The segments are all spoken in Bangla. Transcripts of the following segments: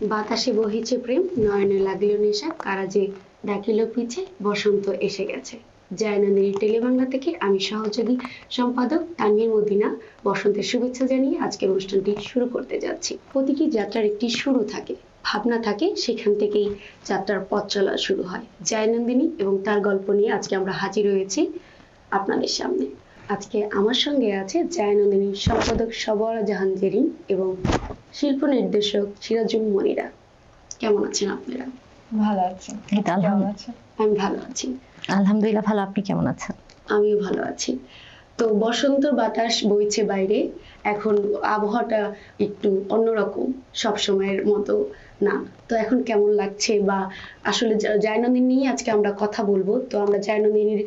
বাতাসে বহিছে প্রেম, নয়নে লাগল নেশা, কারা যে ডাকিল পিছে, বসন্ত এসে গেছে। জয়নন্দিনী টেলিবাংলা থেকে আমি সহযোগী সম্পাদক তানভীর মদিনা, বসন্তের শুভেচ্ছা জানিয়ে আজকের অনুষ্ঠানটি শুরু করতে যাচ্ছি। প্রতিটি যাত্রার একটি শুরু থাকে, ভাবনা থাকে, সেখান থেকেই যাত্রার পথ চলা শুরু হয়। জয়নন্দিনী এবং তার গল্প নিয়ে আজকে আমরা হাজির হয়েছি আপনাদের সামনে। আজকে আমার সঙ্গে আছে জয়নন্দিনীর সম্পাদক সবর জাহান জেরিন এবং শিল্প নির্দেশক সিরাজুল মনিরা। কেমন আছেন আপনারা? ভালো আছি। আমি ভালো আছি। আলহামদুলিল্লাহ ভালো আপনি কেমন আছেন? আমিও ভালো আছি। তো বসন্ত বাতাস বইছে বাইরে এখন আবহাওয়াটা একটু অন্যরকম সব সময়ের মতো। না তো এখন কেমন লাগছে বা আসলে জয়নন্দিনী নিয়ে আজকে আমরা কথা বলব। তো আমরা জয়নন্দিনীর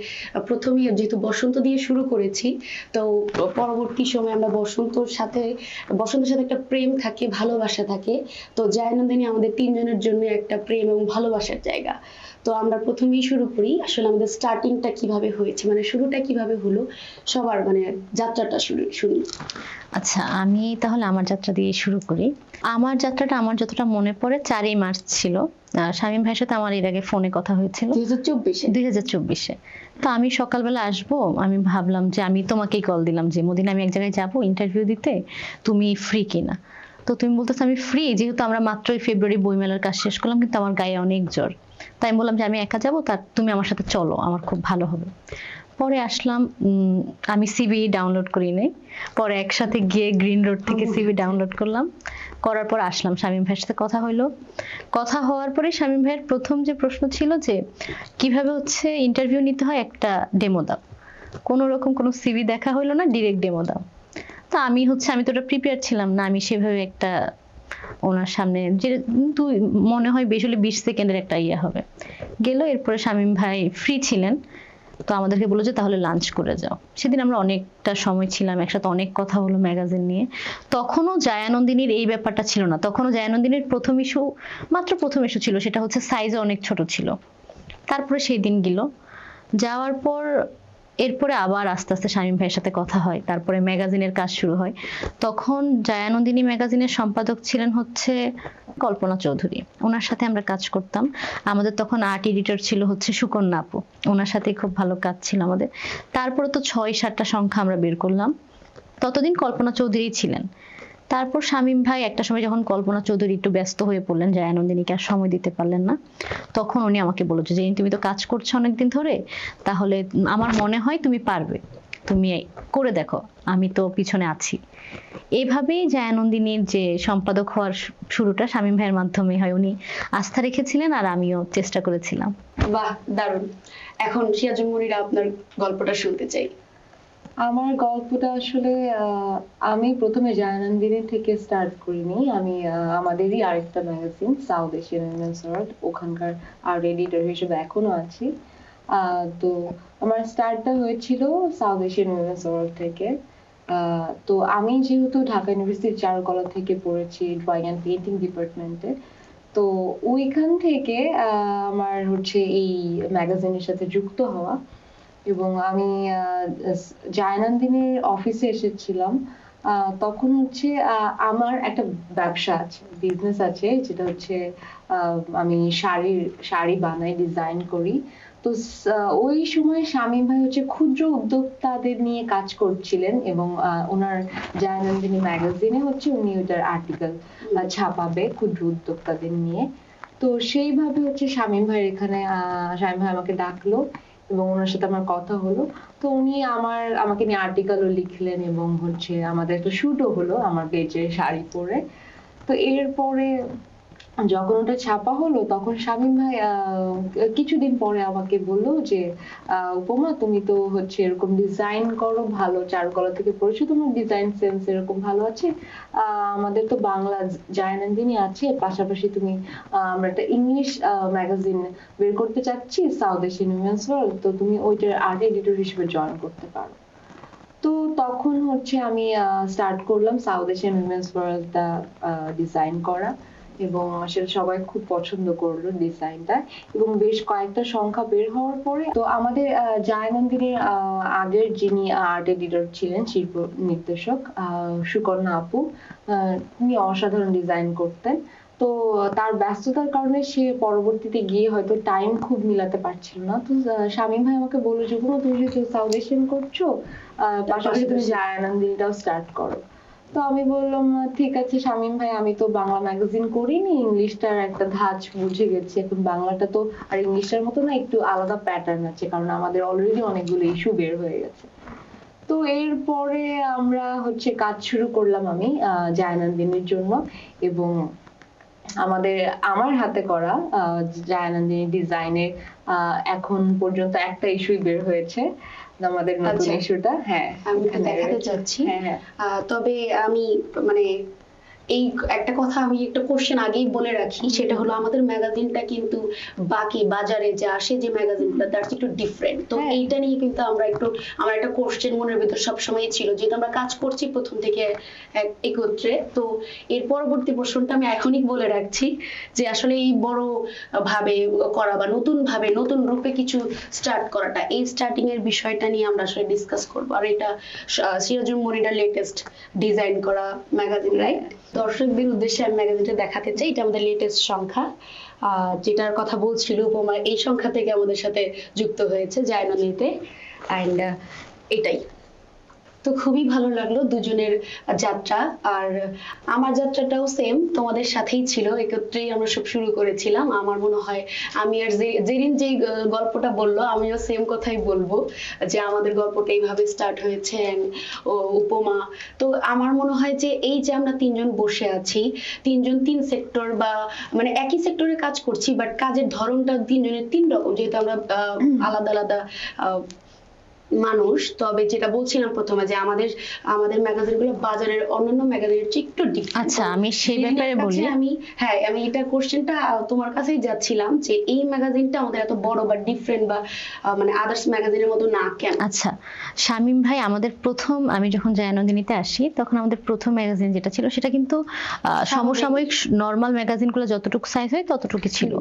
প্রথমে যেহেতু বসন্ত দিয়ে শুরু করেছি তো পরবর্তী সময় আমরা বসন্তর সাথে বসন্তের সাথে একটা প্রেম থাকে ভালোবাসা থাকে। তো জয়নন্দিনী আমাদের তিনজনের জন্য একটা প্রেম এবং ভালোবাসার জায়গা। তো আমরা প্রথমেই শুরু করি আসলে আমাদের স্টার্টিংটা কীভাবে হয়েছে মানে শুরুটা কীভাবে হলো সবার মানে যাত্রাটা শুরু শুনি। আচ্ছা আমি তাহলে আমার যাত্রা দিয়ে শুরু করি। আমার যাত্রাটা আমার যতটা মনে পড়ে চারই মার্চ ছিল। শামীম ভাইয়ের সাথে আমার এর আগে ফোনে কথা হয়েছিল। দুই হাজার চব্বিশে। তো আমি সকালবেলা আসব আমি ভাবলাম যে আমি তোমাকেই কল দিলাম যে মোদিন আমি এক জায়গায় যাব ইন্টারভিউ দিতে? তুমি ফ্রি কিনা? তো তুমি বলতেছো আমি ফ্রি যেহেতু আমরা মাত্রই ফেব্রুয়ারি বইমেলার কাজ শেষ করলাম কিন্তু আমার গায়ে অনেক জ্বর। তাই আমি বললাম যে আমি একা যাব তার তুমি আমার সাথে চলো আমার খুব ভালো হবে। পরে আসলাম আমি সিবি ডাউনলোড করি নাই। পরে একসাথে গিয়ে গ্রিন রোড থেকে সিবি ডাউনলোড করলাম। করার পর আসলাম শামীম ভাইয়ের সাথে কথা হলো কথা হওয়ার পরে শামীম ভাইয়ের প্রথম যে প্রশ্ন ছিল যে কীভাবে হচ্ছে ইন্টারভিউ নিতে হয় একটা ডেমো দাও। কোনো রকম কোনো সিভি দেখা হলো না ডিরেক্ট ডেমো দাও। তো আমি হচ্ছে আমি তো ওটা প্রিপেয়ার ছিলাম না আমি সেভাবে একটা ওনার সামনে যে দুই মনে হয় বেশ হলে বিশ সেকেন্ডের একটা ইয়ে হবে। গেল এরপরে শামীম ভাই ফ্রি ছিলেন। তো আমাদেরকে বলল যে, তাহলে লাঞ্চ করে যাও। সেদিন আমরা অনেকটা সময় ছিলাম, একসাথে অনেক কথা হলো ম্যাগাজিন নিয়ে। তখনও জায়ানন্দিনীর এই ব্যাপারটা ছিল না। তখনও জায়ানন্দিনীর প্রথম ইস্যু মাত্র প্রথম ইস্যু ছিল, সেটা হচ্ছে সাইজে অনেক ছোট ছিল। তারপরে সেই দিন গেল। যাওয়ার পর এরপরে আবার আস্তে আস্তে শামীম ভাইয়ের সাথে কথা হয়, তারপরে ম্যাগাজিনের কাজ শুরু হয়। তখন জায়ানন্দিনী ম্যাগাজিনের সম্পাদক ছিলেন হচ্ছে কল্পনা চৌধুরী। ওনার সাথে আমরা কাজ করতাম। আমাদের তখন আর্ট এডিটর ছিল হচ্ছে সুকন্যা আপু। ওনার সাথে খুব ভালো কাজ ছিল আমাদের। তারপরে তো ছয় সাতটা সংখ্যা আমরা বের করলাম। ততদিন কল্পনা চৌধুরী ছিলেন। তারপর শামীম ভাই একটা সময় যখন কল্পনা চৌধুরী একটু ব্যস্ত হয়ে পড়লেন জায়ানন্দিনীকে আর সময় দিতে পারলেন না, তখন উনি আমাকে বলল যে তুমি তো কাজ করছ অনেকদিন ধরে, তাহলে আমার মনে হয় তুমি পারবে, তুমি করে দেখো, আমি তো পিছনে আছি। এইভাবেই জায়ানন্দিনীর যে সম্পাদক হওয়ার শুরুটা শামীম ভাইয়ের মাধ্যমে হয়। উনি আস্থা রেখেছিলেন আর আমিও চেষ্টা করেছিলাম। বাহ, দারুণ। এখন সিরাজুল মনিরা আপনার গল্পটা শুনতে চাই। আমার গল্পটা আসলে আহ, আমি প্রথমে জায়ানন্দিনী থেকে স্টার্ট করিনি। আমি আহ, আমাদেরই আরেকটা ম্যাগাজিন সাউথ এশিয়ান ওখানকার আর এডিটর হিসেবে এখনও আছি। আহ, তো আমার স্টার্টটা হয়েছিল সাউথ এশিয়ান উইমেন্স ওয়ার্ল্ড থেকে। আহ, তো আমি যেহেতু ঢাকা ইউনিভার্সিটির চারুকলা থেকে পড়েছি ড্রয়িং অ্যান্ড পেইন্টিং ডিপার্টমেন্টে তো ওইখান থেকে আহ, আমার হচ্ছে এই ম্যাগাজিনের সাথে যুক্ত হওয়া। এবং আমি জায়নন্দিনীর অফিসে এসেছিলাম। তখন হচ্ছে আমার একটা ব্যবসা আছে বিজনেস আছে, যেটা হচ্ছে আমি শাড়ির, শাড়ি বানাই ডিজাইন করি। তো ওই সময় শামীম ভাই হচ্ছে ক্ষুদ্র উদ্যোক্তাদের নিয়ে কাজ করছিলেন এবং ওনার জায়নন্দিনী ম্যাগাজিনে হচ্ছে উনি ওটার আর্টিকেল ছাপাবে ক্ষুদ্র উদ্যোক্তাদের নিয়ে। তো সেইভাবে হচ্ছে শামীম ভাই এখানে শামীম ভাই আমাকে ডাকলো। এবং ওনার সাথে আমার কথা হলো। তো উনি আমার, আমাকে নিয়ে আর্টিকেলও লিখলেন এবং হচ্ছে আমাদের একটা শুটও হলো আমাকে যে শাড়ি পরে। তো এরপরে যখন ওটা ছাপা হলো তখন শামীম ভাই আহ, কিছুদিন পরে আমাকে বলল যে আহ, উপমা তুমি তো হচ্ছে এরকম ডিজাইন করো ভালো চারুকলা থেকে পড়েছো তোমার ডিজাইন সেন্স এরকম ভালো আছে। আহ, আমাদের তো বাংলা জায়নন্দিনী আছে পাশাপাশি তুমি আহ, আমরা একটা ইংলিশ ম্যাগাজিন বের করতে চাচ্ছি সাউথ এশিয়ান উইমেন্স ওয়ার্ল্ড তো তুমি ওইটার আর্ট এডিটর হিসেবে জয়েন করতে পারো। তো তখন হচ্ছে আমি স্টার্ট করলাম সাউথ এশিয়ান উইমেন্স ওয়ার্ল্ডটা ডিজাইন করা। এবং সেটা সবাই খুব পছন্দ করল ডিজাইনটা এবং বেশ কয়েকটা সংখ্যা বের হওয়ার পরে তো আমাদের জায়নন্দিনীর আগের যিনি আর্ট এডিটর ছিলেন শিল্প নির্দেশক সুকন্যা আপু উনি অসাধারণ ডিজাইন করতেন। তো তার ব্যস্ততার কারণে সে পরবর্তীতে গিয়ে হয়তো টাইম খুব মিলাতে পারছিল না। তো শামীম ভাই আমাকে বলল যে "কোনো তুমি যেহেতু সাউথ এশিয়ান করছ? আহ, পাশাপাশি তুমি। জায়ানন্দিনীটাও স্টার্ট করো। তো আমি বললাম ঠিক আছে শামীম ভাই, আমি তো বাংলা ম্যাগাজিন করিনি, ইংলিশটার একটা ধাঁচ বুঝে গেছি। এখন বাংলাটা তো আর ইংলিশটার মতো না, একটু আলাদা প্যাটার্ন আছে, কারণ আমাদের অলরেডি অনেকগুলো ইস্যু বের হয়ে গেছে। তো এরপরে আমরা হচ্ছে কাজ শুরু করলাম আমি জায়ানন্দিনীর জন্য এবং আমাদের, আমার হাতে করা জায়ানন্দিনী ডিজাইনের এখন পর্যন্ত একটা ইস্যুই বের হয়েছে। আমাদের নতুন আচ্ছা। ইস্যুটা হ্যাঁ আমি দেখাতে চাচ্ছি হ্যাঁ হ্যাঁ আহ, তবে আমি মানে এই একটা কথা আমি একটা কোশ্চেন আগেই বলে রাখি সেটা হলো আমাদের ম্যাগাজিনটা কিন্তু বাকি বাজারে যে আসে যে ম্যাগাজিনগুলো তার একটু ডিফারেন্ট তো হ্যাঁ। এইটা নিয়ে কিন্তু আমরা একটু আমার একটা কোশ্চেন মনের ভিতর সবসময় ছিল যেহেতু আমরা কাজ করছি প্রথম থেকে একত্রে তো এর পরবর্তী প্রশ্নটা আমি এখনই বলে রাখছি যে আসলে এই বড় ভাবে করা বা নতুন ভাবে নতুন রূপে কিছু স্টার্ট করাটা এই স্টার্টিং এর বিষয়টা নিয়ে আমরা আসলে ডিসকাস করব। আর এটা স- সিরাজুল মনিরার লেটেস্ট ডিজাইন করা ম্যাগাজিন রাইট দর্শকদের উদ্দেশ্যে আমি ম্যাগাজিনটা দেখাতে চাই, এটা আমাদের লেটেস্ট সংখ্যা যেটার কথা বলছিল উপমা, এই সংখ্যা থেকে আমাদের সাথে যুক্ত হয়েছে জায়ননীতে অ্যান্ড এটাই। তো খুবই ভালো লাগল দুজনের যাত্রা। আর আমার যাত্রাটাও সেম তোমাদের সাথেই ছিল। একত্রেই আমরা সব শুরু করেছিলাম। আমার মনে হয় আমি আর জেরিন যেই গল্পটা বলল, আমিও সেম কথাই বলব যে আমাদের গল্পটা এইভাবে স্টার্ট হয়েছে ও, উপমা। তো আমার মনে হয় যে এই যে আমরা তিনজন বসে আছি, তিনজন তিন সেক্টর বা মানে একই সেক্টরে কাজ করছি বাট কাজের ধরনটা তিনজনের তিন রকম। যেহেতু আমরা আলাদা আলাদা মানুষ তবে যেটা বলছিলাম প্রথমে যে আমাদের আমাদের ম্যাগাজিনগুলো বাজারের অন্যান্য ম্যাগাজিনের চেয়ে একটু। আচ্ছা, আমি সেই ব্যাপারে বলি। আমি হ্যাঁ আমি এটা কোশ্চেনটা তোমার কাছেই যাচ্ছিলাম যে এই ম্যাগাজিনটা আমাদের এত বড় বা ডিফারেন্ট বা মানে আদার্স ম্যাগাজিনের মতো না কেন আচ্ছা শামীম ভাই আমাদের প্রথম আমি যখন জায়ানন্দিনীতে আসি তখন আমাদের প্রথম ম্যাগাজিন যেটা ছিল সেটা কিন্তু সমসাময়িক নর্মাল ম্যাগাজিনগুলো যতটুকু সাইজ হয় ততটুকু ছিল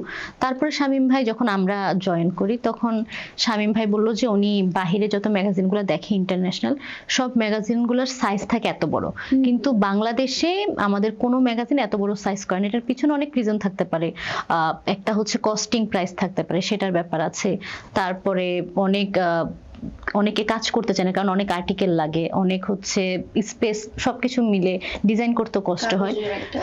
তারপরে শামীম ভাই যখন আমরা জয়েন করি তখন শামীম ভাই বলল যে উনি বাহিরে যত ম্যাগাজিনগুলো দেখে ইন্টারন্যাশনাল সব ম্যাগাজিনগুলোর সাইজ থাকে এত বড়। কিন্তু বাংলাদেশে আমাদের কোনো ম্যাগাজিন এত বড় সাইজ করে না। এটার পিছনে অনেক রিজন থাকতে পারে। আহ, একটা হচ্ছে কস্টিং প্রাইস থাকতে পারে সেটার ব্যাপার আছে। তারপরে অনেক আহ, অনেকে কাজ করতে চায় না কারণ অনেক আর্টিকেল লাগে অনেক হচ্ছে স্পেস সবকিছু মিলে ডিজাইন করতে কষ্ট হয়।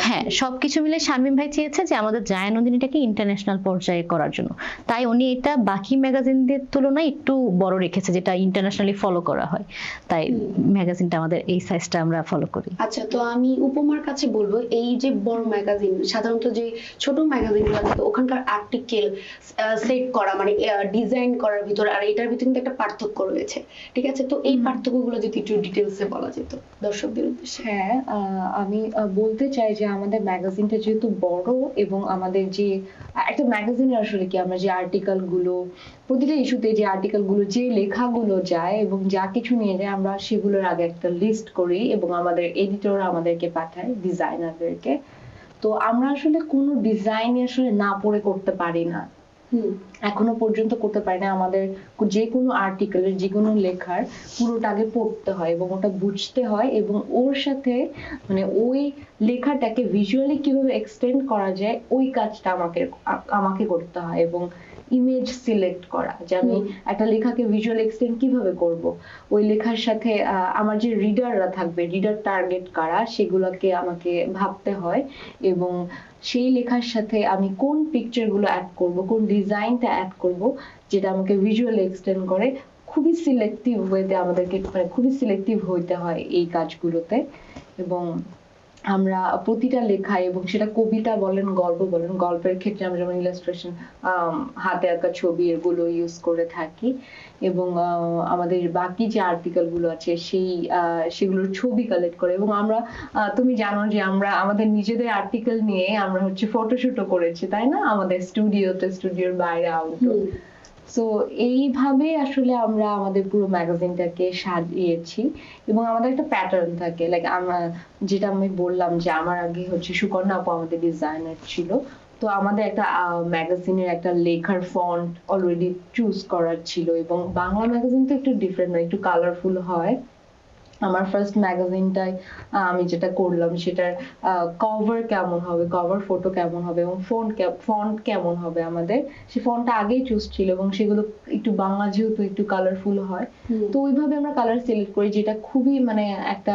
হ্যাঁ সবকিছু মিলে শামীম ভাই চেয়েছে যে আমাদের জায়ানন্দিনীটাকে ইন্টারন্যাশনাল পর্যায়ে করার জন্য। তাই উনি এটা বাকি ম্যাগাজিনদের তুলনায় একটু বড় রেখেছে যেটা ইন্টারন্যাশনালি ফলো করা হয়। তাই ম্যাগাজিনটা আমাদের এই সাইজটা আমরা ফলো করি। আচ্ছা তো আমি উপমার কাছে বলব এই যে বড় ম্যাগাজিন সাধারণত যে ছোট ম্যাগাজিনগুলো থাকে ওখানকার আর্টিকেল সেট করা মানে ডিজাইন করার ভিতর আর এটার ভিতরে কিন্তু একটা পার্থক্য রয়েছে ঠিক আছে? তো এই পার্থক্যগুলো যদি একটু ডিটেলসে বলা যেত দর্শকদের উদ্দেশ্যে। হ্যাঁ আমি বলতে চাই যে আমাদের ম্যাগাজিনটা যেহেতু বড় এবং আমাদের যে একটা ম্যাগাজিনে আসলে কি আমরা যে আর্টিকেলগুলো প্রতিটা ইস্যুতে যে আর্টিকেলগুলো যে লেখাগুলো যায় এবং যা কিছু নিয়ে যায় আমরা সেগুলোর আগে একটা লিস্ট করি এবং আমাদের এডিটর আমাদেরকে পাঠায় ডিজাইনারদেরকে তো আমরা আসলে কোনো ডিজাইন আসলে না পড়ে করতে পারি না। এখনও পর্যন্ত করতে পারি না। আমাদের যে কোনো আর্টিকেলের যে কোনো লেখার পুরোটা আগে পড়তে হয় এবং ওটা বুঝতে হয় এবং ওর সাথে মানে ওই লেখাটাকে ভিজুয়ালি কীভাবে এক্সটেন্ড করা যায় ওই কাজটা আমাকে আমাকে করতে হয় এবং ইমেজ সিলেক্ট করা যে আমি একটা লেখাকে ভিজুয়াল এক্সটেন্ড কীভাবে করব। ওই লেখার সাথে আহ, আমার যে রিডাররা থাকবে রিডার টার্গেট কারা সেগুলোকে আমাকে ভাবতে হয় এবং সেই লেখার সাথে আমি কোন পিকচারগুলো অ্যাড করব, কোন ডিজাইনটা অ্যাড করব, যেটা আমাকে ভিজুয়ালি এক্সটেন্ড করে, খুবই সিলেক্টিভ ওয়েতে আমাদেরকে মানে খুবই সিলেক্টিভ হইতে হয় এই কাজগুলোতে। এবং আমরা প্রতিটা লেখা এবং সেটা কবিতা বলেন, গল্প বলেন, গল্পের ক্ষেত্রে আমরা যেমন ইলাস্ট্রেশন হাতে আঁকা ছবি এগুলো ইউজ করে থাকি এবং আমাদের বাকি যে আর্টিকেলগুলো আছে সেই সেগুলোর ছবি কালেক্ট করে এবং আমরা তুমি জানো যে আমরা, আমাদের নিজেদের আর্টিকেল নিয়ে আমরা হচ্ছে ফটোশুটও করেছি, তাই না আমাদের স্টুডিওতে স্টুডিওর বাইরে আউটডোর। সো এইভাবে আসলে আমরা আমাদের পুরো ম্যাগাজিনটাকে সাজিয়েছি এবং আমাদের একটা প্যাটার্ন থাকে। লাইক আমরা যেটা আমি বললাম যে আমার আগে হচ্ছে সুকন্যা আপু আমাদের ডিজাইনার ছিল। তো আমাদের একটা ম্যাগাজিনের একটা লেখার ফন্ট অলরেডি চুজ করার ছিল এবং বাংলা ম্যাগাজিন তো একটু ডিফারেন্ট একটু কালারফুল হয়। আমার ফার্স্ট ম্যাগাজিনটাই আমি যেটা করলাম সেটার কভার কেমন হবে কভার ফটো কেমন হবে এবং ফোন ফন্ট কেমন হবে আমাদের সে ফন্টটা আগেই চুজ ছিল এবং সেগুলো একটু বাংলা যেহেতু একটু কালারফুল হয় তো ওইভাবে আমরা কালার সিলেক্ট করি যেটা খুবই মানে একটা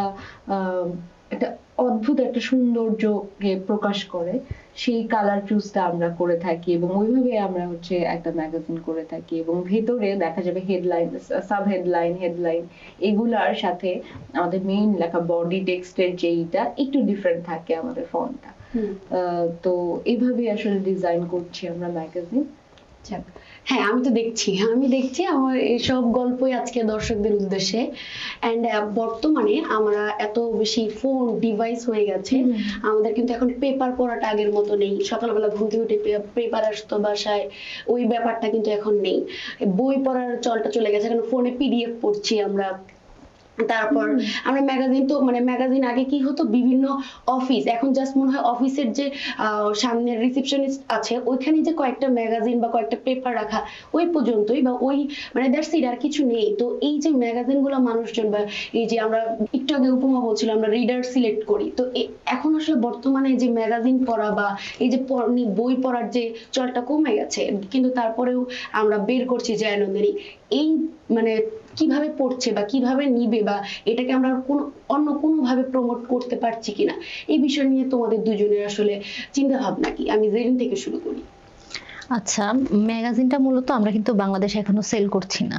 আহ, একটা অদ্ভুত একটা সৌন্দর্যকে প্রকাশ করে সেই কালার চুজটা আমরা করে থাকি এবং ওইভাবে আমরা হচ্ছে একটা ম্যাগাজিন করে থাকি এবং ভেতরে দেখা যাবে হেডলাইন সাব হেডলাইন হেডলাইন এগুলার সাথে আমাদের মেইন লেখা বডি টেক্সটের যেইটা একটু ডিফারেন্ট থাকে আমাদের ফন্টটা। তো এইভাবে আসলে ডিজাইন করছি আমরা ম্যাগাজিন যাক। হ্যাঁ আমি তো দেখছি। আমি দেখছি আমার এইসব গল্পই আজকে দর্শকদের উদ্দেশ্যে। অ্যান্ড বর্তমানে আমরা এত বেশি ফোন ডিভাইস হয়ে গেছে। আমাদের কিন্তু এখন পেপার পড়াটা আগের মতো নেই। সকালবেলা ঘুম থেকে উঠে পেপার আসতো বাসায়। ওই ব্যাপারটা কিন্তু এখন নেই। বই পড়ার চলটা চলে গেছে। এখন ফোনে পিডিএফ পড়ছি আমরা। তারপর আমরা ম্যাগাজিন তো মানে ম্যাগাজিন আগে কি হতো? বিভিন্ন অফিস এখন জাস্ট মনে হয় অফিসের যে আহ, সামনের রিসেপশনিস্ট আছে ওইখানে যে কয়েকটা ম্যাগাজিন বা কয়েকটা পেপার রাখা ওই পর্যন্তই বা ওই মানে দ্যাটস ইট আর কিছু নেই। তো এই যে ম্যাগাজিনগুলো মানুষজন বা এই যে আমরা একটু আগে উপমা বলছিলাম আমরা রিডার সিলেক্ট করি। তো এখন আসলে বর্তমানে এই যে ম্যাগাজিন পড়া বা এই যে বই পড়ার যে চলটা কমে গেছে কিন্তু তারপরেও আমরা বের করছি জয়ানন্দিনী। এই মানে কীভাবে পড়ছে বা কীভাবে নিবে বা এটাকে আমরা কোন, অন্য কোনো ভাবে প্রমোট করতে পারছি কিনা, এই বিষয় নিয়ে তোমাদের দুজনের আসলে চিন্তা ভাবনা কি? আমি জেরিন থেকে শুরু করি। আচ্ছা ম্যাগাজিনটা মূলত আমরা কিন্তু বাংলাদেশে এখনও সেল করছি না।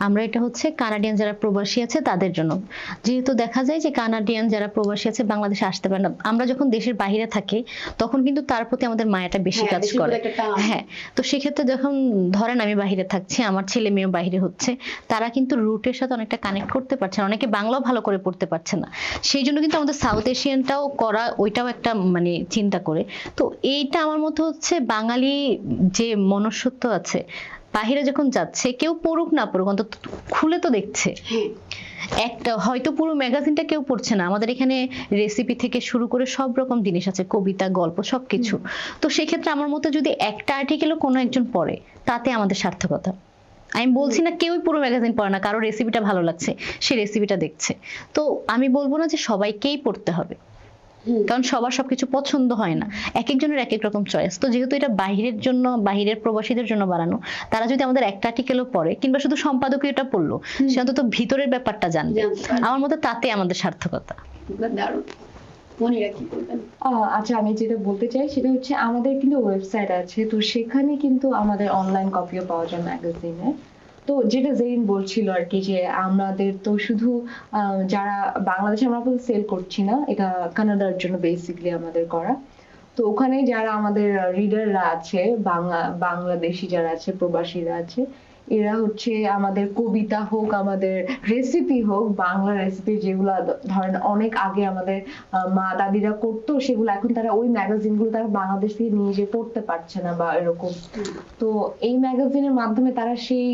আমরা এটা হচ্ছে কানাডিয়ান যারা প্রবাসী আছে তাদের জন্য। যেহেতু দেখা যায় যে কানাডিয়ান যারা প্রবাসী আছে বাংলাদেশে আসতে পারে না। আমরা যখন দেশের বাইরে থাকি তখন কিন্তু তার প্রতি আমাদের মায়াটা বেশি হ্যাঁ, কাজ করে। হ্যাঁ তো সেক্ষেত্রে যখন ধরেন আমি বাহিরে থাকছি আমার ছেলে মেয়েও বাইরে হচ্ছে তারা কিন্তু রুটের সাথে অনেকটা কানেক্ট করতে পারছে না। অনেকে বাংলাও ভালো করে পড়তে পারছে না। সেই জন্য কিন্তু আমাদের সাউথ এশিয়ানটাও করা ওইটাও একটা মানে চিন্তা করে। তো এইটা আমার মতে হচ্ছে বাঙালি যে মনুষ্যত্ব আছে বাহিরে যখন যাচ্ছে কেউ পড়ুক না পড়ুক অন্তত খুলে তো দেখছে। একটা হয়তো পুরো ম্যাগাজিনটা কেউ পড়ছে না। আমাদের এখানে রেসিপি থেকে শুরু করে সব রকম জিনিস আছে কবিতা গল্প সবকিছু। তো সেক্ষেত্রে আমার মতে যদি একটা আর্টিকেলও কোনো একজন পড়ে তাতে আমাদের সার্থকতা। আমি বলছি না কেউই পুরো ম্যাগাজিন পড়ে না কারও রেসিপিটা ভালো লাগছে সে রেসিপিটা দেখছে। তো আমি বলব না যে সবাইকেই পড়তে হবে। কারণ সবার সবকিছু পছন্দ হয় না। এক একজনের এক এক রকম চয়েস তো যেহেতু এটা বাহিরের জন্য বাহিরের প্রবাসীদের জন্য বানানো তারা যদি আমাদের একটা আর্টিকেলও পড়ে কিংবা শুধু সম্পাদকীয়টা পড়ল সে অন্তত ভিতরের ব্যাপারটা জানবে। আমার মতে তাতে আমাদের সার্থকতা। দারুণ। আচ্ছা আমি যেটা বলতে চাই সেটা হচ্ছে আমাদের কিন্তু ওয়েবসাইট আছে। তো সেখানে কিন্তু আমাদের অনলাইন কপিও পাওয়া যায় ম্যাগাজিনের তো যেটা জেইন বলছিল আর কি যে আমাদের তো শুধু যারা বাংলাদেশে আমরা সেল করছি না, এটা কানাডার জন্য বেসিকলি আমাদের করা। তো ওখানে যারা আমাদের রিডাররা আছে, বাংলা, বাংলাদেশি যারা আছে, প্রবাসীরা আছে এরা হচ্ছে আমাদের কবিতা হোক, আমাদের রেসিপি হোক, বাংলা রেসিপি যেগুলো ধরেন অনেক আগে আমাদের মা দাদিরা করতো, সেগুলো এখন তারা ওই ম্যাগাজিনগুলো তারা বাংলাদেশ থেকে নিয়ে যেয়ে পড়তে পারছে না বা এরকম। তো এই ম্যাগাজিনের মাধ্যমে তারা সেই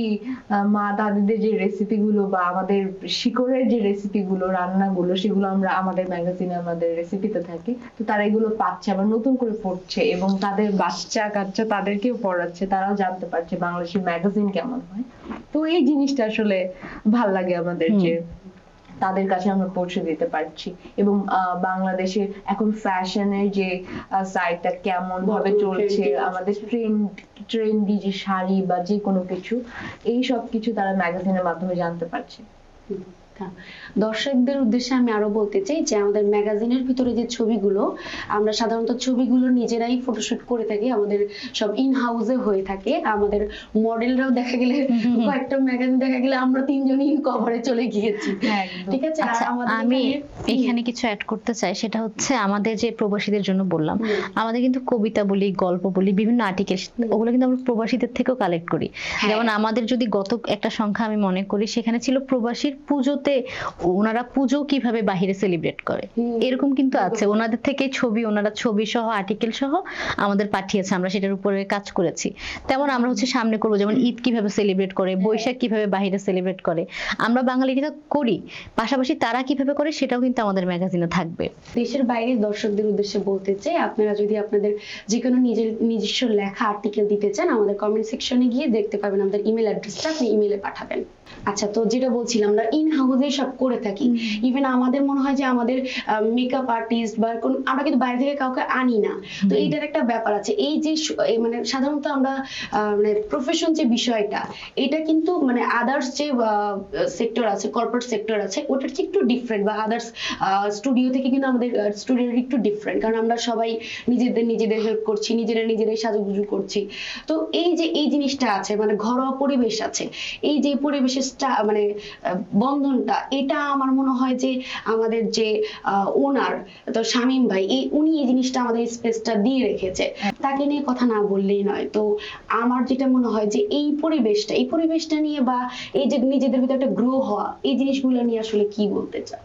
মা দাদিদের যে রেসিপি গুলো বা আমাদের শিকড়ের যে রেসিপি গুলো রান্নাগুলো সেগুলো আমরা আমাদের ম্যাগাজিনে আমাদের রেসিপিতে থাকে। তো তারা এগুলো পাচ্ছে, আবার নতুন করে পড়ছে এবং তাদের বাচ্চা কাচ্চা তাদেরকেও পড়াচ্ছে, তারাও জানতে পারছে বাংলাদেশের ম্যাগাজিন কেমন। হয়। তো এই জিনিসটা আসলে ভালো লাগে আমাদের যে তাদের কাছে আমরা পৌঁছে দিতে পারছি। এবং আহ, বাংলাদেশের এখন ফ্যাশনের যে সাইটটা কেমন ভাবে চলছে আমাদের ট্রেন্ড ট্রেন্ডি যে শাড়ি বা যে কোনো কিছু এই সব কিছু তারা ম্যাগাজিনের মাধ্যমে জানতে পারছে। দর্শকদের উদ্দেশ্যে আমি আরও বলতে চাই যে আমাদের ম্যাগাজিনের ভিতরে যে ছবিগুলো আমরা সাধারণত ছবিগুলো নিজেরাই ফটোশুট করে থাকি আমাদের সব ইন হাউসে হয়ে থাকে। আমাদের মডেলরাও দেখা গেলে কয়েকটা ম্যাগাজিন দেখা গেলে আমরা তিনজনই কভারে চলে গিয়েছি। ঠিক আছে? আচ্ছা আমি এখানে- এখানে কিছু অ্যাড করতে চাই। সেটা হচ্ছে আমাদের যে প্রবাসীদের জন্য বললাম আমাদের কিন্তু কবিতা বলি গল্প বলি বিভিন্ন আর্টিকেল ওগুলো কিন্তু আমরা প্রবাসীদের থেকেও কালেক্ট করি। হ্যাঁ। যেমন আমাদের যদি গত একটা সংখ্যা আমি মনে করি সেখানে ছিল প্রবাসীর পুজোতে ওনারা পুজো কীভাবে বাহিরে সেলিব্রেট করে? এরকম কিন্তু আছে। ওনাদের থেকে ছবি ওনারা ছবি সহ আর্টিকেল সহ আমাদের পাঠিয়েছে। আমরা সেটার উপরে কাজ করেছি। তেমন আমরা হচ্ছে সামনে করব যেমন ঈদ কীভাবে সেলিব্রেট করে বৈশাখ কীভাবে বাহিরে সেলিব্রেট করে। আমরা বাঙালিরা করি পাশাপাশি তারা কীভাবে করে সেটাও কিন্তু আমাদের ম্যাগাজিনে থাকবে। দেশের বাইরে দর্শকদের উদ্দেশ্যে বলতে চাই আপনারা যদি আপনাদের যে কোনো নিজের নিজস্ব লেখা আর্টিকেল দিতে চান আমাদের কমেন্ট সেকশনে গিয়ে দেখতে পাবেন আমাদের ইমেল অ্যাড্রেসটা আপনি ইমেলে পাঠাবেন। আচ্ছা তো যেটা বলছিলাম আমরা ইন হাউস বুঝেই সব করে থাকি। ইভেন আমাদের মনে হয় যে আমাদের মেকআপ আর্টিস্ট বা কোন আমরা কিন্তু বাইরে থেকে কাউকে আনি না। তো এইটার একটা ব্যাপার আছে। এই যে মানে সাধারণত আমরা মানে প্রফেশন যে বিষয়টা এটা কিন্তু মানে আদার্স যে সেক্টর আছে কর্পোরেট সেক্টর আছে ওটার চেয়ে একটু ডিফারেন্ট বা আদার্স স্টুডিও থেকে কিন্তু আমাদের স্টুডিওর একটু ডিফারেন্ট কারণ আমরা সবাই নিজেদের নিজেদের হেল্প করছি নিজেরা নিজেরাই সাজুগুজু করছি। তো এই যে এই জিনিসটা আছে মানে ঘরোয়া পরিবেশ আছে এই যে পরিবেশের sta- মানে বন্ধনটা, এটা আমার মনে হয় যে আমাদের যে ওনার, তো শামীম ভাই, এই উনি এই জিনিসটা আমাদের স্পেসটা দিয়ে রেখেছে। তাকে নিয়ে কথা না বললেই নয়। তো আমার যেটা মনে হয় যে এই পরিবেশটা এই পরিবেশটা নিয়ে বা এই যে নিজেদের ভিতরে একটা গ্রো হওয়া, এই জিনিসগুলো নিয়ে আসলে কি বলতে চাও?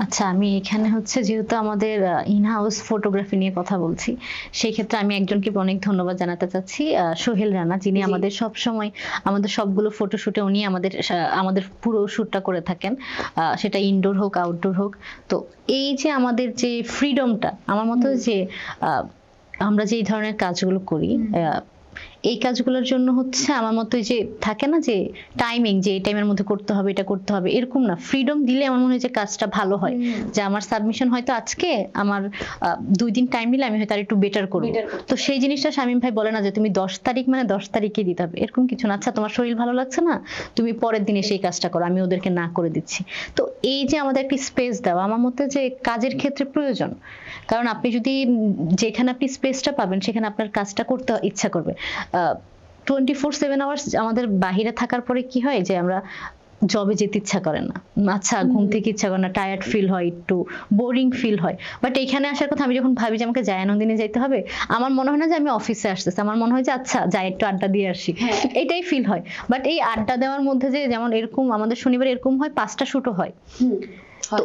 আচ্ছা আমি এখানে হচ্ছে যেহেতু আমাদের ইন হাউস ফটোগ্রাফি নিয়ে কথা বলছি সেই ক্ষেত্রে আমি একজনকে অনেক ধন্যবাদ জানাতে চাচ্ছি সোহেল রানা যিনি আমাদের সব সময় আমাদের সবগুলো ফটো শুটে উনি আমাদের আমাদের পুরো শ্যুটটা করে থাকেন সেটা ইনডোর হোক আউটডোর হোক। তো এই যে আমাদের যে ফ্রিডমটা আমার মতো যে আমরা যে ধরনের কাজগুলো করি এই কাজগুলোর জন্য হচ্ছে আমার মতো যে থাকে না যে টাইমিং যে এই টাইমের মধ্যে করতে হবে এটা করতে হবে এরকম না। ফ্রিডম দিলে আমার মনে হয় যে কাজটা ভালো হয়। যে আমার সাবমিশন হয়তো আজকে আমার দুই দিন টাইম নিলে আমি হয়তো আর একটু বেটার করব। তো সেই জিনিসটা শামীম ভাই বলে না যে তুমি দশ তারিখ মানে দশ তারিখে দিতে হবে। এরকম কিছু না। আচ্ছা তোমার শরীর ভালো লাগছে না? তুমি পরের দিনে সেই কাজটা করো আমি ওদেরকে না করে দিচ্ছি। তো এই যে আমাদের একটি স্পেস দেওয়া আমার মতে যে কাজের ক্ষেত্রে প্রয়োজন। কারণ আপনি যদি যেখানে আপনি স্পেসটা পাবেন সেখানে আপনার কাজটা করতে ইচ্ছা করবে। টোয়েন্টি ফোর সেভেন আওয়ার্স আমাদের বাহিরে থাকার পরে কি হয় যে আমরা জবে যেতে ইচ্ছা করে না। আচ্ছা ঘুম থেকে ইচ্ছা করে না টায়ার্ড ফিল হয় একটু বোরিং ফিল হয়। বাট এখানে আসার কথা আমি যখন ভাবি যে আমাকে জায়ানন্দিনে যাইতে হবে আমার মনে হয় না যে আমি অফিসে আসতেছি আমার মনে হয় যে আচ্ছা যাই একটু আড্ডা দিয়ে আসি। হ্যাঁ। এটাই ফিল হয়। বাট এই আড্ডা দেওয়ার মধ্যে যে যেমন এরকম আমাদের শনিবার এরকম হয় পাঁচটা শুটও হয়। তো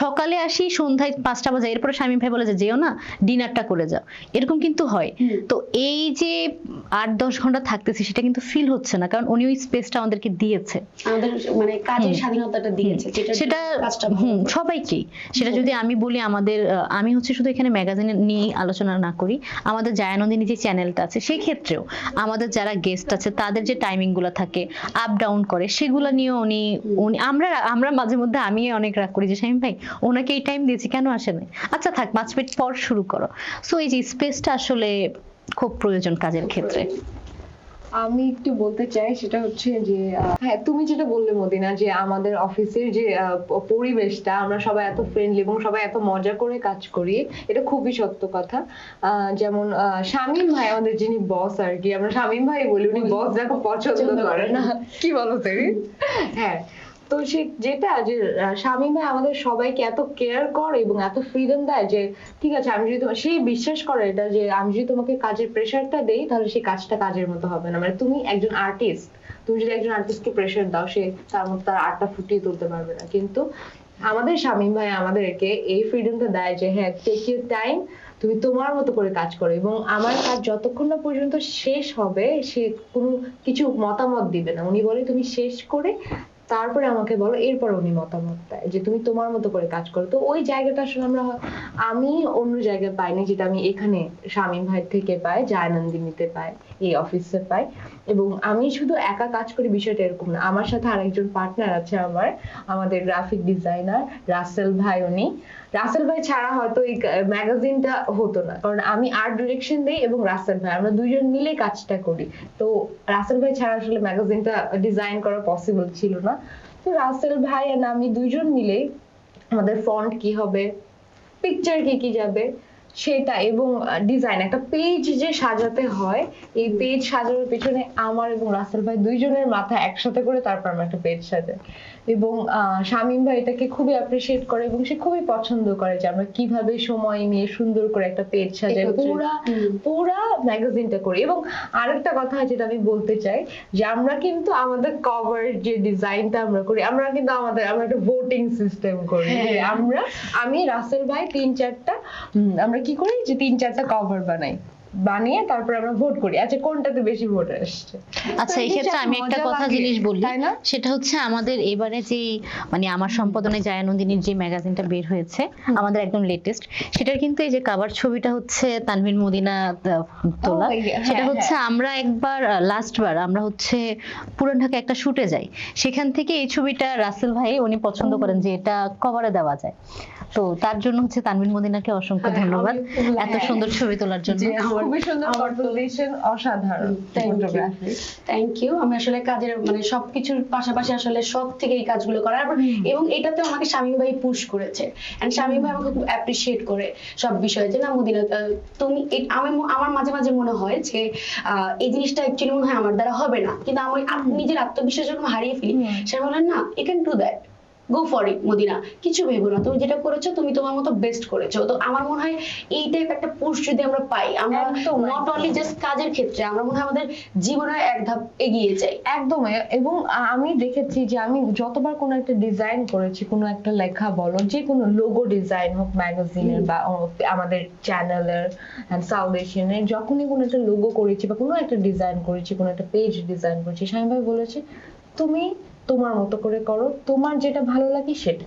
সকালে আসি সন্ধ্যায় পাঁচটা বাজে এরপরে স্বামী ভাই বলে যে যেও না ডিনারটা করে যাও। এরকম কিন্তু হয়। তো এই যে আট দশ ঘণ্টা থাকতেছি সেটা কিন্তু ফিল হচ্ছে না কারণ উনি ওই স্পেসটা আমাদেরকে দিয়েছে। আমাদের মানে কাজের স্বাধীনতাটা দিয়েছে সেটা হুম সবাইকেই। সেটা যদি আমি বলি আমাদের আমি হচ্ছে শুধু এখানে ম্যাগাজিন নিয়ে আলোচনা না করি আমাদের জায়ানন্দিনী যে চ্যানেলটা আছে সেই ক্ষেত্রেও আমাদের যারা গেস্ট আছে তাদের যে টাইমিংগুলো থাকে আপ ডাউন করে সেগুলো নিয়ে উনি উনি আমরা আমরা মাঝে মধ্যে আমি অনেক রাগ করি যে শামিম ভাই ওনাকে এই টাইম দিয়েছি কেন আসে নাই? আচ্ছা থাক পাঁচ মিনিট পর শুরু করো। সো এই যে স্পেসটা আসলে খুব প্রয়োজন কাজের ক্ষেত্রে। আমি একটু বলতে চাই সেটা হচ্ছে যে হ্যাঁ তুমি যেটা বললে মদিনা যে আমাদের অফিসের যে পরিবেশটা আমরা সবাই এত ফ্রেন্ডলি এবং সবাই এত মজা করে কাজ করি এটা খুবই সত্য কথা। আহ, যেমন আহ, শামীম ভাই আমাদের যিনি বস আর কি আমরা শামীম ভাই বলি উনি বস দেখো পছন্দ করে না। কি বলো তুমি? হ্যাঁ তো সে যেটা যে শামীম ভাই আমাদের সবাইকে এত কেয়ার করে এবং এত ফ্রিডম দেয় যে, ঠিক আছে, আমি যদি তোমার সেই বিশ্বাস করে এটা যে, আমি যদি তোমাকে কাজের প্রেশারটা দেই, তাহলে সেই কাজটা কাজের মতো হবে না। মানে তুমি একজন আর্টিস্ট তুমি যদি একজন আর্টিস্টকে প্রেশার দাও, সে তার মধ্যে তার আর্টটা ফুটিয়ে তুলতে পারবে না। কিন্তু আমাদের শামীম ভাই আমাদেরকে এই ফ্রিডমটা দেয় যে হ্যাঁ টেক ইউর টাইম তুমি তোমার মতো করে কাজ করো এবং আমার কাজ যতক্ষণ না পর্যন্ত শেষ হবে, সে কোনো কিছু মতামত দিবে না। উনি বলে, তুমি শেষ করে তারপরে আমাকে বলো, এরপর উনি মতামত দেয় যে তুমি তোমার মতো করে কাজ করো। তো ওই জায়গাটা আসলে আমরা আমি অন্য জায়গায় পাইনি যেটা আমি এখানে শামীম ভাই থেকে পাই জায়নন্দিনীতে পাই, এই অফিসে পাই। এবং আমি শুধু একা কাজ করি বিষয়টা এরকম না। আমার সাথে আরেকজন পার্টনার আছে আমার, আমাদের গ্রাফিক ডিজাইনার রাসেল ভাই উনি। রাসেল ভাই ছাড়া হয়তো এই ম্যাগাজিনটা হতো না। কারণ আমি আর্ট ডিরেকশন দেই এবং রাসেল ভাই, আমরা দুইজন মিলে কাজটা করি। তো রাসেল ভাই ছাড়া আসলে ম্যাগাজিনটা ডিজাইন করা পসিবল ছিল না। তো রাসেল ভাই আর আমি দুইজন মিলে আমাদের ফন্ট কি হবে পিকচার কি কি যাবে সেটা এবং ডিজাইন একটা পেজ যে সাজাতে হয় এই পেজ সাজানোর পেছনে আমার এবং রাসেল ভাই দুইজনের মাথা একসাথে করে তারপর আমরা একটা পেজ সাজাই। এবং আহ, শামীম ভাই এটাকে খুবই অ্যাপ্রিসিয়েট করে এবং সে খুবই পছন্দ করে যে আমরা কীভাবে সময় নিয়ে সুন্দর করে একটা পেজ সাজাই। পুরা। পুরা ম্যাগাজিনটা করি এবং আরেকটা কথা যেটা আমি বলতে চাই যে আমরা কিন্তু আমাদের কভার যে ডিজাইনটা আমরা করি আমরা কিন্তু আমাদের আমরা একটা ভোটিং সিস্টেম করি হ্যাঁ। আমরা আমি রাসেল ভাই তিন চারটা আমরা কি করি যে তিন চারটা কভার বানাই বানিয়ে তারপর আমরা ভোট করি। আচ্ছা কোনটাতে বেশি ভোট আসছে আচ্ছা এই ক্ষেত্রে আমি একটা কথা জিনিস বলি। সেটা হচ্ছে আমাদের এবারে যে মানে আমার সম্পাদনায় জায়ানন্দিনীর যে ম্যাগাজিনটা বের হয়েছে আমাদের একদম লেটেস্ট সেটার কিন্তু এই যে কাভার ছবিটা হচ্ছে তানভীর মদিনা তোলা। হ্যাঁ, সেটা হ্যাঁ। হচ্ছে আমরা একবার লাস্ট বার আমরা হচ্ছে পুরান ঢাকা একটা শুটে যাই। সেখান থেকে এই ছবিটা রাসেল ভাই উনি পছন্দ করেন যে এটা কভারে দেওয়া যায়। তো তার জন্য হচ্ছে তানভীর মদিনাকে অসংখ্য হ্যাঁ, ধন্যবাদ এত সুন্দর ছবি তোলার জন্য। খুবই সুন্দর কম্পোজিশন অসাধারণ. ফটোগ্রাফি থ্যাংক ইউ আমি আসলে কাজের মানে সবকিছুর পাশাপাশি আসলে শখ থেকে এই কাজগুলো করার এবং এটাতে আমাকে শামীম ভাই পুশ করেছে। এন্ড শামীম ভাই আমাকে খুব অ্যাপ্রিসিয়েট করে সব বিষয়ে যে না মদিনা তুমি আমি আমার মাঝে মাঝে মনে হয় যে আহ, এই জিনিসটা অ্যাকচুয়ালি মনে হয় আমার দ্বারা হবে না। কিন্তু আমি নিজের আত্মবিশ্বাস যখন হারিয়ে ফেলি। সে বলেন না you can do that go for it Madina. কিছু ভেবো না। তুমি যেটা করেছ তুমি তোমার মতো বেস্ট করেছ। তো আমার মনে হয় এই টাইপ একটা পুশ যদি আমরা পাই আমরা নট অনলি জাস্ট কাজের ক্ষেত্রে আমরা মনে হয় আমাদের জীবনে এক ধাপ এগিয়ে যাই। একদম এবং আমি দেখেছি যে আমি যতবার কোনো একটা ডিজাইন করেছি কোনো একটা লেখা বলো যে কোনো লোগো ডিজাইন হোক ম্যাগাজিনের বা আমাদের চ্যানেলের সাউথ এশিয়ানের যখনই কোনো একটা লোগো করেছি বা কোনো একটা ডিজাইন করেছি কোনো একটা পেজ ডিজাইন করেছি স্বামী ভাই বলেছে তুমি তোমার মতো করে করো। তোমার যেটা ভালো লাগে সেটা।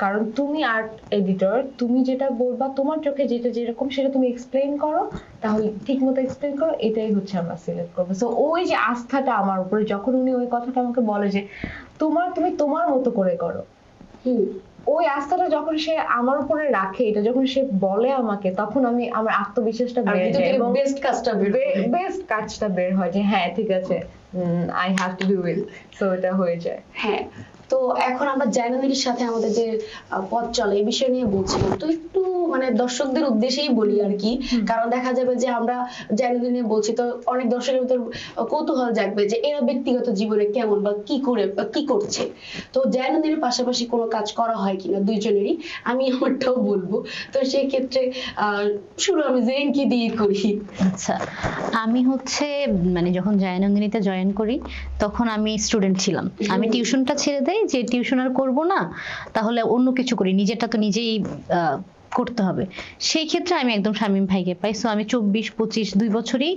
কারণ তুমি আর্ট এডিটর তুমি যেটা বলবা তোমার চোখে যেটা যেরকম সেটা তুমি এক্সপ্লেইন করো তাহলে ঠিক মতো এক্সপ্লেইন করো এটাই হচ্ছে আমরা সিলেক্ট করব। সো ওই যে আস্থাটা আমার উপরে যখন উনি ওই কথাটা আমাকে বলে যে তোমার তুমি তোমার মতো করে করো। ওই আস্থাটা যখন সে আমার উপরে রাখে এটা যখন সে বলে আমাকে তখন আমি আমার আত্মবিশ্বাসটা বেড়ে যায় এবং বেস্ট কাজটা বের বেস্ট কাজটা বের হয় যে হ্যাঁ ঠিক আছে। I have to do it so এটা হয়ে যায়। হ্যাঁ। তো এখন আমরা জায়নাদির সাথে আমাদের যে পথ চলে এই বিষয় নিয়ে বলছিলাম তো একটু মানে দর্শকদের উদ্দেশ্যেই বলি আর কি। কারণ দেখা যাবে যে আমরা জায়নাদি নিয়ে বলছি তো অনেক দর্শকের ভিতর কৌতূহল জাগবে যে এরা ব্যক্তিগত জীবনে কেমন বা কি করে বা কি করছে। তো জায়নাদির পাশাপাশি কোনো কাজ করা হয় কিনা দুইজনেরই আমি আমারটাও বলব। তো সেই ক্ষেত্রে আহ শুরু আমি জেনকে দিয়ে করি। আচ্ছা আমি হচ্ছে মানে যখন জয়ানন্দিনীতে জয়েন করি তখন আমি স্টুডেন্ট ছিলাম। আমি টিউশনটা ছেড়ে দেই যে টিউশন আর করব না, তাহলে অন্য কিছু করি। নিজেরটা তো নিজেই করতে হবে। সেই ক্ষেত্রে আমি একদম শামীম ভাইকে পাই। সো আমি চব্বিশ, পঁচিশ, দুই বছরই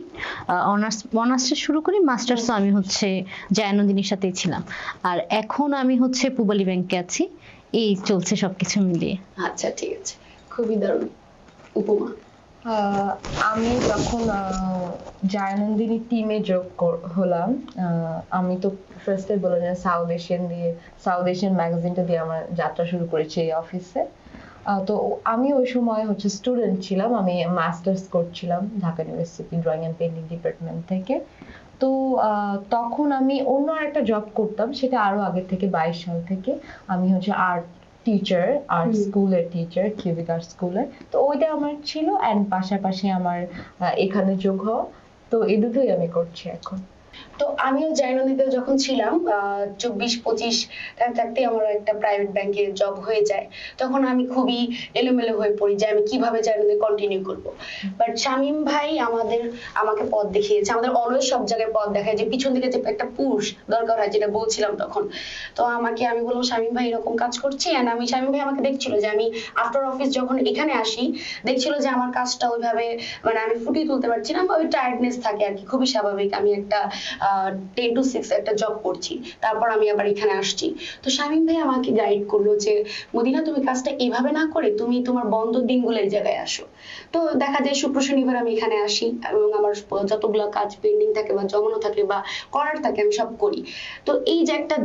অনার্স অনার্সটা শুরু করি মাস্টার্সও আমি হচ্ছে জয়ানন্দিনীর সাথেই ছিলাম। আর এখন আমি হচ্ছে পুবালি ব্যাংকে আছি। এই চলছে সবকিছু মিলিয়ে। আচ্ছা ঠিক আছে। খুবই দারুণ উপমা। আমি যখন জায়নন্দিনী টিমে যোগ হলাম আমি তো ফার্স্টে বলে যে সাউথ এশিয়ান দিয়ে সাউথ এশিয়ান ম্যাগাজিনটা দিয়ে আমার যাত্রা শুরু করেছি এই অফিসে তো আমি ওই সময় হচ্ছে স্টুডেন্ট ছিলাম, আমি মাস্টার্স করছিলাম Dhaka university drawing and painting department থেকে। তো তখন আমি অন্য একটা জব করতাম, সেটা আরও আগে থেকে, বাইশ সাল থেকে। আমি হচ্ছে আর্ট টিচার আর। স্কুলের টিচার কিউবিক আর্ট স্কুলের তো ওইটা আমার ছিল অ্যান্ড পাশাপাশি আমার এখানে যোগ হওয়া। তো এই দুটোই আমি করছি এখন। তো আমিও জয়নদীতে যখন ছিলাম চব্বিশ, পঁচিশ থাকতে আমার একটা প্রাইভেট ব্যাংকে জব হয়ে যায়। তখন আমি খুবই এলোমেলো হয়ে পড়ি যে আমি কীভাবে জয়নদী কন্টিনিউ করব। বাট শামীম ভাই আমাদের, আমাকে পথ দেখিয়েছে। আমাদের অলওয়েজ সব জায়গায় পথ দেখায় যে পিছন দিকে যে একটা পুশ দরকার হয়, যেটা বলছিলাম তখন। তো আমাকে, আমি বললাম, শামীম ভাই, এরকম কাজ করছি? এন্ড আমি, শামীম ভাই আমাকে দেখছিল যে আমি আফটার অফিস যখন এখানে আসি, দেখছিল যে আমার কাজটা ওইভাবে মানে আমি ফুটিয়ে তুলতে পারছি না, বা ওই টায়ার্ডনেস থাকে আর কি। খুবই স্বাভাবিক। আমি একটা টেন টু সিক্স একটা জব করছি। তারপর আমি আবার এখানে আসছি। তো শামীম ভাই আমাকে গাইড করল যে, মদিনা, তুমি কাজটা এইভাবে না করে তুমি তোমার বন্ধ দিনগুলো এই জায়গায় আসো। তো দেখা যায় শুক্র শনিবার আমি এখানে আসি এবং আমার যতগুলো কাজ পেন্ডিং থাকে বা জমানো থাকে বা করার থাকে আমি সব করি। তো এই যে একটা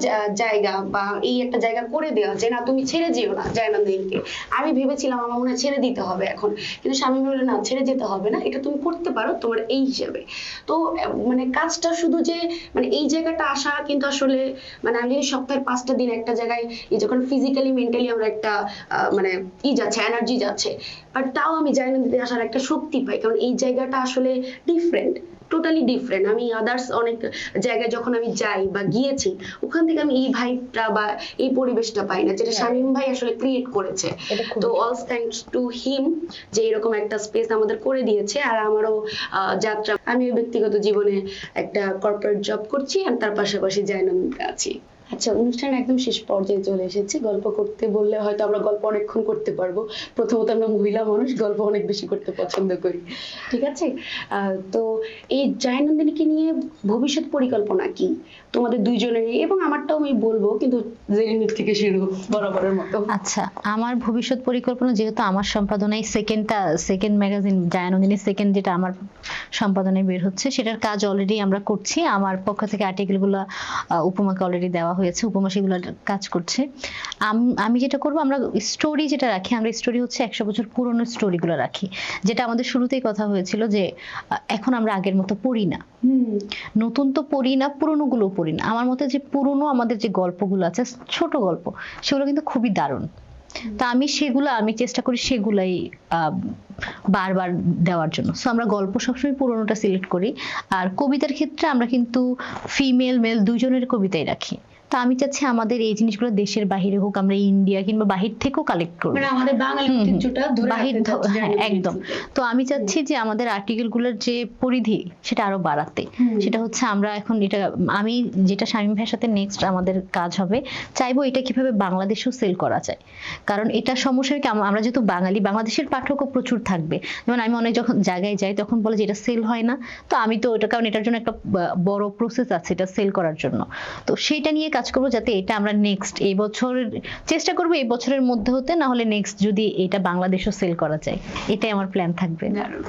জায়গা বা এই একটা জায়গা করে দেওয়া যে, না, তুমি ছেড়ে যেও না জয়নন্দিনকে আমি ভেবেছিলাম আমার মনে ছেড়ে দিতে হবে এখন। কিন্তু স্বামী বলল, না, ছেড়ে যেতে হবে না, এটা তুমি করতে পারো তোমার এই হিসাবে। তো মানে কাজটা শুধু যে মানে এই জায়গাটা আসা কিন্তু আসলে মানে আমি যদি সপ্তাহের পাঁচটা দিন একটা জায়গায়, এই যখন ফিজিক্যালি মেন্টালি আমরা একটা মানে ই যাচ্ছে এনার্জি যাচ্ছে। বাট তাও আমি জয়নন্দিতে আসার একটা শক্তি পাই, কারণ এই জায়গাটা আসলে ডিফারেন্ট টোটালি ডিফারেন্ট আমি আদার্স অনেক জায়গায় যখন আমি যাই বা গিয়েছি ওখান থেকে আমি এই ভাইবটা বা এই পরিবেশটা পাই না যেটা। শামীম ভাই আসলে ক্রিয়েট করেছে। তো অল থ্যাঙ্কস টু হিম যে এরকম একটা স্পেস আমাদের করে দিয়েছে আর আমারও যাত্রা আমি ব্যক্তিগত জীবনে একটা কর্পোরেট জব করছি আর তার পাশাপাশি জায়নন্দিতে আছি। আচ্ছা অনুষ্ঠান একদম শেষ পর্যায়ে চলে এসেছি। গল্প করতে বললে হয়তো আমরা গল্প অনেকক্ষণ করতে পারব। প্রথমত আমরা মহিলা মানুষ, গল্প অনেক বেশি করতে পছন্দ করি। ঠিক আছে? তো এই জয়নন্দিনীকে নিয়ে ভবিষ্যৎ পরিকল্পনা কি? তোমাদের দুইজনেরই এবং আমারটাও আমি বলব কিন্তু জেরিনের থেকে শুরু বরাবরের মতো। আচ্ছা আমার ভবিষ্যৎ পরিকল্পনা যেহেতু আমার সম্পাদনায় সেকেন্ডটা সেকেন্ড ম্যাগাজিন জায়ানন্দিনীর সেকেন্ড যেটা আমার সম্পাদনায় বের হচ্ছে সেটার কাজ অলরেডি আমরা করছি। আমার পক্ষ থেকে আর্টিকেলগুলো উপমাকে অলরেডি দেওয়া হয়েছে উপমা সেগুলো কাজ করছে। আম- যেটা করব আমরা স্টোরি যেটা রাখি আমরা স্টোরি হচ্ছে একশো বছর পুরনো স্টোরিগুলো রাখি। যেটা আমাদের শুরুতেই কথা হয়েছিল যে এখন আমরা আগের মতো পড়ি না। নতুন তো পড়ি না পুরনো গুলো পড়ি না। আমার মতে যে পুরনো আমাদের যে গল্পগুলো আছে ছোট গল্প সেগুলো কিন্তু খুবই দারুণ। তা আমি সেগুলো আমি চেষ্টা করি সেগুলাই আহ, বারবার দেওয়ার জন্য। সো আমরা গল্প সবসময় পুরোনোটা সিলেক্ট করি। আর কবিতার ক্ষেত্রে আমরা কিন্তু ফিমেল মেল দুজনের কবিতাই রাখি। তা আমি চাচ্ছি আমাদের এই জিনিসগুলো দেশের বাহিরে হোক আমরা ইন্ডিয়া কিংবা বাহির থেকেও কালেক্ট করব মানে আমাদের বাঙালি। ঐতিহ্যটা বাহির হ্যাঁ, একদম। তো আমি চাচ্ছি যে আমাদের আর্টিকেলগুলোর যে পরিধি সেটা আরও বাড়াতে। সেটা হচ্ছে আমরা এখন এটা আমি যেটা শামীম ভাইয়ের সাথে নেক্সট আমাদের কাজ হবে চাইব এটা কীভাবে বাংলাদেশেও সেল করা যায়। কারণ এটা সমস্যা কি আমরা যেহেতু বাঙালি বাংলাদেশের পাঠকও প্রচুর থাকবে। যেমন আমি অনেক যখন জায়গায় যাই তখন বলে যে এটা সেল হয় না। তো আমি তো ওটা কারণ এটার জন্য একটা বড় প্রসেস আছে এটা সেল করার জন্য। তো সেইটা নিয়ে কাজ করব যাতে এটা আমরা নেক্সট এই বছর, চেষ্টা করব এই বছরের মধ্যে হতে, না হলে নেক্সট যদি এটা বাংলাদেশও সেল করা যায়। এটাই আমার প্ল্যান থাকবে। দারুণ।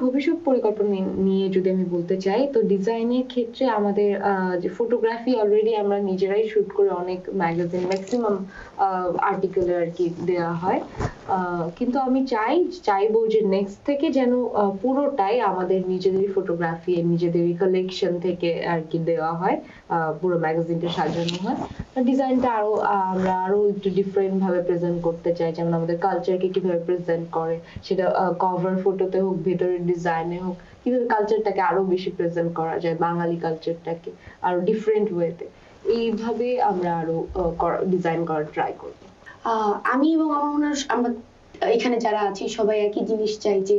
ভবিষ্যৎ পরিকল্পনা নিয়ে যদি আমি বলতে চাই, তো ডিজাইনের ক্ষেত্রে আমাদের যে ফটোগ্রাফি অলরেডি আমরা নিজেরাই শুট করে অনেক ম্যাগাজিন ম্যাক্সিমাম আর্টিকেলে আর কি দেওয়া হয়। কিন্তু আমি চাই, চাইব যে নেক্সট থেকে যেন পুরোটাই আমাদের নিজেদেরই ফটোগ্রাফি নিজেদেরই কালেকশন থেকে আর কি দেওয়া হয়। পুরো ম্যাগাজিনটা সাজানো হয়। ডিজাইনটা আরও, আমরা আরও একটু ডিফারেন্ট ভাবে প্রেজেন্ট করতে চাই। যেমন আমাদের কালচারকে কীভাবে প্রেজেন্ট করে, সেটা কভার ফটোতে হোক, ভেতরের ডিজাইনে হোক, কীভাবে কালচারটাকে আরও বেশি প্রেজেন্ট করা যায়, বাঙালি কালচারটাকে আরও ডিফারেন্ট ওয়েতে এইভাবে আমরা আরও ডিজাইন করার ট্রাই করব। আমি এবং আমার আমরা এখানে যারা আছি সবাই একই জিনিস চাই যে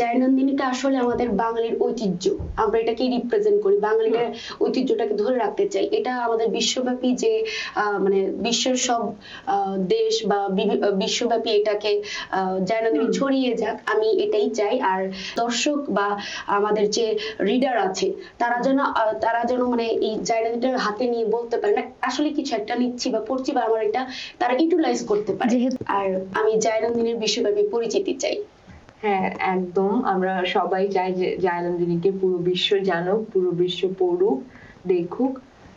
জয়নন্দিনীটা আসলে আমাদের বাঙালির ঐতিহ্য। আমরা এটাকে রিপ্রেজেন্ট করি বাঙালির ঐতিহ্যটাকে ধরে রাখতে চাই। এটা আমাদের বিশ্বব্যাপী যে মানে বিশ্বের সব দেশ বা বিশ্বব্যাপী এটাকে জয়নন্দিনী। ছড়িয়ে যাক আমি এটাই চাই। আর দর্শক বা আমাদের যে রিডার আছে তারা যেন তারা যেন মানে এই জয়নন্দিনীটার হাতে নিয়ে বলতে পারে না আসলে কিছু একটা নিচ্ছি বা পড়ছি বা আমার এটা তারা ইউটিলাইজ করতে পারে। যেহেতু আর আমি জয়নন্দিনীর বিশ্বব্যাপী পরিচিতি চাই। হ্যাঁ একদম। আমরা সবাই চাই যে জায়নন্দিনীকে পুরো বিশ্ব জানুক পুরো বিশ্ব পড়ুক দেখুক।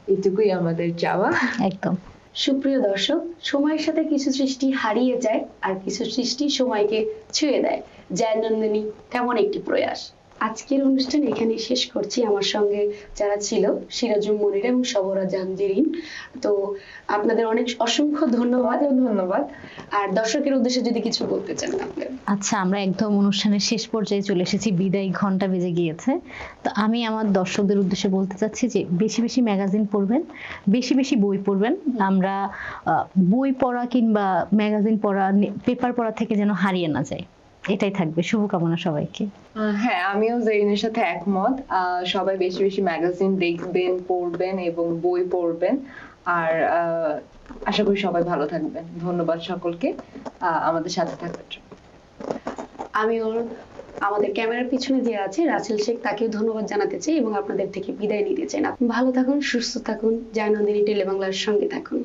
এটুকুই আমাদের চাওয়া। একদম। সুপ্রিয় দর্শক সময়ের সাথে কিছু সৃষ্টি হারিয়ে যায় আর কিছু সৃষ্টি সময়কে ছুঁয়ে দেয়। জয়নন্দিনী তেমন একটি প্রয়াস। আজকের অনুষ্ঠান এখানে শেষ করছি। আমার সঙ্গে যারা ছিল সিরাজুল মনির এবং সবরা জাহাঙ্গীরিন তো আপনাদের অনেক অসংখ্য ধন্যবাদ। ধন্যবাদ। আর দর্শকের উদ্দেশ্যে যদি কিছু বলতে চান আপনার আচ্ছা আমরা একদম অনুষ্ঠানের শেষ পর্যায়ে চলে এসেছি। বিদায় ঘণ্টা বেজে গিয়েছে। তো আমি আমার দর্শকদের উদ্দেশ্যে বলতে চাচ্ছি যে বেশি বেশি ম্যাগাজিন পড়বেন বেশি বেশি বই পড়বেন। আমরা আহ, বই পড়া কিংবা ম্যাগাজিন পড়া পেপার পড়া থেকে যেন হারিয়ে না যায়। এটাই থাকবে। শুভকামনা সবাইকে। হ্যাঁ আমিও জেরিনের সাথে একমত। সবাই বেশি বেশি ম্যাগাজিন দেখবেন পড়বেন এবং বই পড়বেন। আর আশা করি সবাই ভালো থাকবেন। ধন্যবাদ সকলকে আহ, আমাদের সাথে থাকার জন্য। আমি ওর আমাদের ক্যামেরার পিছনে যে আছে রাসেল শেখ তাকেও ধন্যবাদ জানাতে চাই এবং আপনাদের থেকে বিদায় নিতে চাই। আপনি ভালো থাকুন সুস্থ থাকুন জয়নন্দিনী টেলিবাংলার সঙ্গে থাকুন।